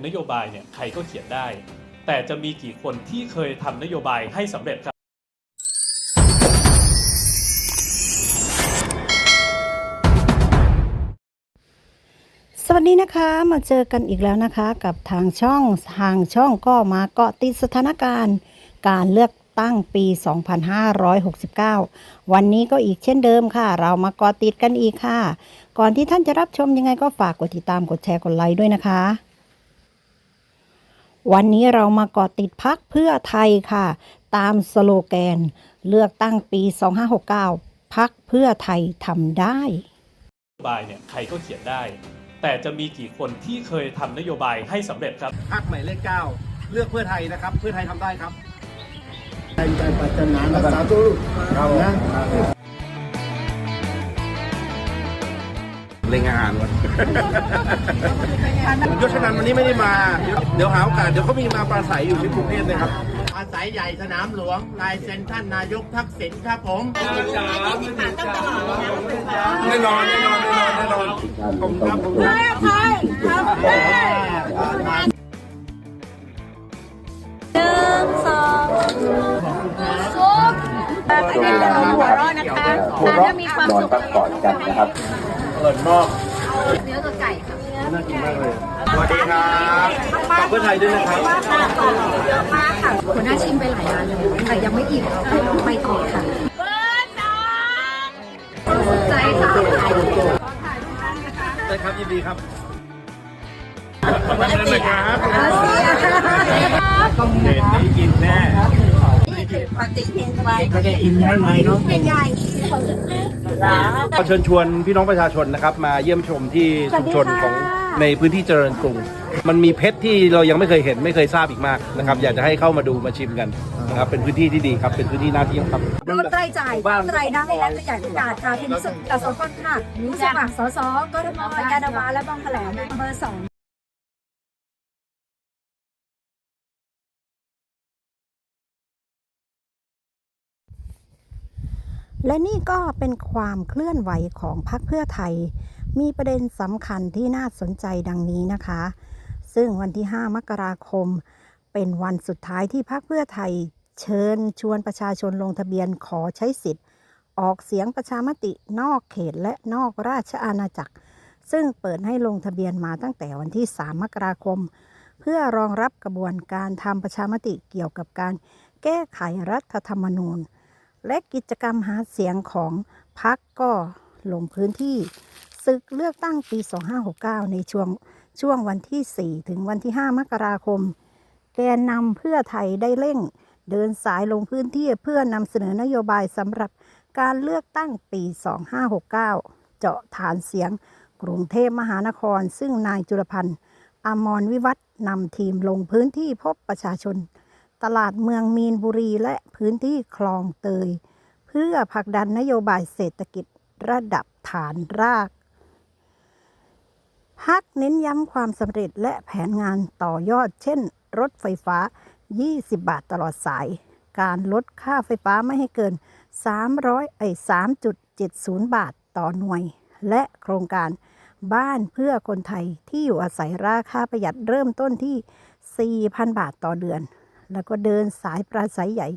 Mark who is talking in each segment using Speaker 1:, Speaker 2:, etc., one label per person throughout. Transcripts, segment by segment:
Speaker 1: เป็นนโยบายเนี่ยใครก็เขียนได้ แต่จะมีกี่คนที่เคยทำนโยบายให้สำเร็จครับ
Speaker 2: สวัสดีนะคะมาเจอกันอีกแล้วนะคะกับทางช่องทางช่องก็มาเกาะติดสถานการณ์ การเลือกตั้งปี 2569 วันนี้ก็อีกเช่นเดิมค่ะ เรามาเกาะติดกันอีกค่ะ ก่อนที่ท่านจะรับชมยังไงก็ฝากกดติดตามกดแชร์กดไลค์ด้วยนะคะ วันนี้เรามาเกาะติดพักเพื่อไทยค่ะ ตามสโลแกน เลือกตั้งปี 2569 พักเพื่อไทยทำได้
Speaker 1: นโยบายเนี่ยใครก็เขียนได้ แต่จะมีกี่คนที่เคยทำนโยบายให้สำเร็จครับ
Speaker 3: พรรคหมายเลขเก้าเลือกเพื่อไทยนะครับ เพื่อไทยทำได้ครับ
Speaker 4: ใจปรารถนารักษาตัวลูกนะ
Speaker 3: เล่งอาหารวัน ยศนันท์วันนี้ไม่ได้มาเดี๋ยวเดี๋ยวหาโอกาส เดี๋ยวเขามีมาปราศัยอยู่ที่กรุงเทพนะครับ
Speaker 4: อาศัยใหญ่สนามหลวง ลายเซ็นท่านนายกทักษิณครับผม
Speaker 3: แน่นอนแน่นอนแน่นอนแน่นอนผมครับผมครับ
Speaker 5: หัวเราะนะคะทานแล้วมีความสุข
Speaker 6: พักผ่อนกันนะครับ
Speaker 3: เปิดหม้อ
Speaker 5: เนื้อกับไก่ค่ะ
Speaker 3: น่ากินมากเลยสวัสดี ครับฝากเพื่อไทยด้วยนะครับ
Speaker 5: เยอะมากค่ะหัวหน้าชิมไปหลายร้านเลยแต่ยังไม่อิ่มไปก่อนค่ะใจค่ะ
Speaker 3: ได้ครับยินดีครับขอบคุณนะครับเด็ดได้กินแน่
Speaker 5: ปฏิทินไว้ก็จะอิ่มได้ไหมเนาะเป็นใหญ่
Speaker 3: ขอเชิญชวนพี่น้องประชาชนนะครับ มาเยี่ยมชมที่ชุมชนของในพื้นที่เจริญกรุง มันมีเพชรที่เรายังไม่เคยเห็นไม่เคยทราบอีกมากนะครับ อยากจะให้เข้ามาดูมาชิมกันนะครับเป็นพื้นที่ที่ดีครับเป็นพื้นที่น่าเที่ยวครับ
Speaker 5: ลดรายจ่ายรายได้และขยายโอกาสค่ะที่สุดกับสองคนค่ะผู้สมัครสสกทมยานาวาและบางแถลงเบอร์สอง
Speaker 2: และนี่ก็เป็นความเคลื่อนไหวของพรรคเพื่อไทย มีประเด็นสำคัญที่น่าสนใจดังนี้นะคะ ซึ่งวันที่ 5 มกราคม เป็นวันสุดท้ายที่พรรคเพื่อไทย เชิญชวนประชาชนลงทะเบียนขอใช้สิทธิ์ ออกเสียงประชามตินอกเขตและนอกราชอาณาจักร ซึ่งเปิดให้ลงทะเบียนมาตั้งแต่วันที่ 3 มกราคม เพื่อรองรับกระบวนการทำประชามติเกี่ยวกับการแก้ไขรัฐธรรมนูญ และกิจกรรมหาเสียงของพรรคก็ลงพื้นที่ ศึกเลือกตั้งปี 2569 ในช่วงช่วงวันที่ 4 ถึงวันที่ 5 มกราคม แกนนำเพื่อไทยได้เร่ง เดินสายลงพื้นที่เพื่อนำเสนอนโยบายสำหรับการเลือกตั้งปี 2569 เจาะฐานเสียงกรุงเทพมหานคร ซึ่งนายจุลพันธ์อมรวิวัฒน์นำทีมลงพื้นที่พบประชาชน ตลาดเมืองมีนบุรีและพื้นที่คลองเตย เพื่อผลักดันนโยบายเศรษฐกิจระดับฐานราก พักเน้นย้ำความสำเร็จและแผนงานต่อยอด เช่น รถไฟฟ้า 20 บาทตลอดสาย การลดค่าไฟฟ้าไม่ให้เกิน 300ไอ้3.70 บาทต่อหน่วย และโครงการบ้านเพื่อคนไทยที่อยู่อาศัยราคาประหยัดเริ่มต้นที่ 4,000 บาทต่อเดือน แล้วก็เดินสายปราศัยใหญ่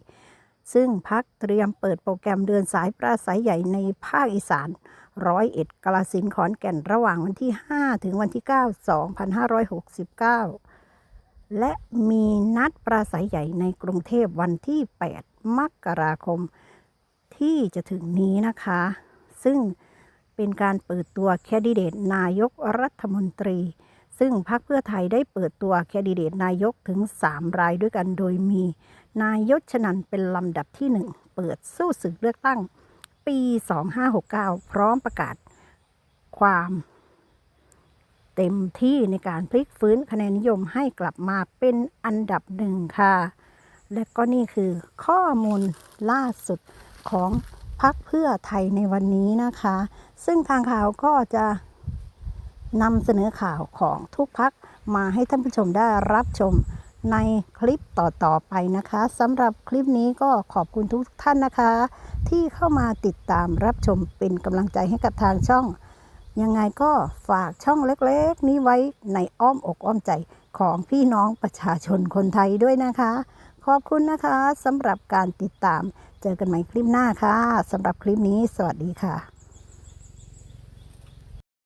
Speaker 2: ซึ่งพักเตรียมเปิดโปรแกรมเดินสายปราศัยใหญ่ในภาคอีสานร้อยเอ็ดกาลสินธุ์ขอนแก่นระหว่างวันที่ 5 ถึงวันที่ 9 2569 และมีนัดปราศัยใหญ่ในกรุงเทพวันที่ 8 มกราคม ที่จะถึงนี้นะคะ ซึ่งเป็นการเปิดตัวแคนดิเดตนายกรัฐมนตรี ซึ่งพรรคเพื่อไทยได้เปิดตัวแคนดิเดตนายกถึง 3 รายด้วยกันโดยมี นายยศชนันเป็นลำดับที่1เปิดสู้ศึกเลือกตั้ง ปี 2569 พร้อมประกาศ ความเต็มที่ในการพลิกฟื้นคะแนนนิยมให้กลับมาเป็นอันดับหนึ่งค่ะ และก็นี่คือข้อมูลล่าสุดของพักเพื่อไทยในวันนี้นะคะ ซึ่งทางข่าวก็จะนำเสนอข่าวของทุกพักมาให้ท่านผู้ชมได้รับชม ในคลิปต่อ ๆ ไปนะคะสำหรับคลิปนี้ก็ขอบคุณทุกท่านนะคะ ที่เข้ามาติดตามรับชมเป็นกำลังใจให้กับทางช่อง ยังไงก็ฝากช่องเล็กๆ นี้ไว้ในอ้อมอกอ้อมใจของพี่น้องประชาชนคนไทยด้วยนะคะ ขอบคุณนะคะสำหรับการติดตาม เจอกันใหม่คลิปหน้าค่ะสำหรับคลิปนี้ สวัสดีค่ะ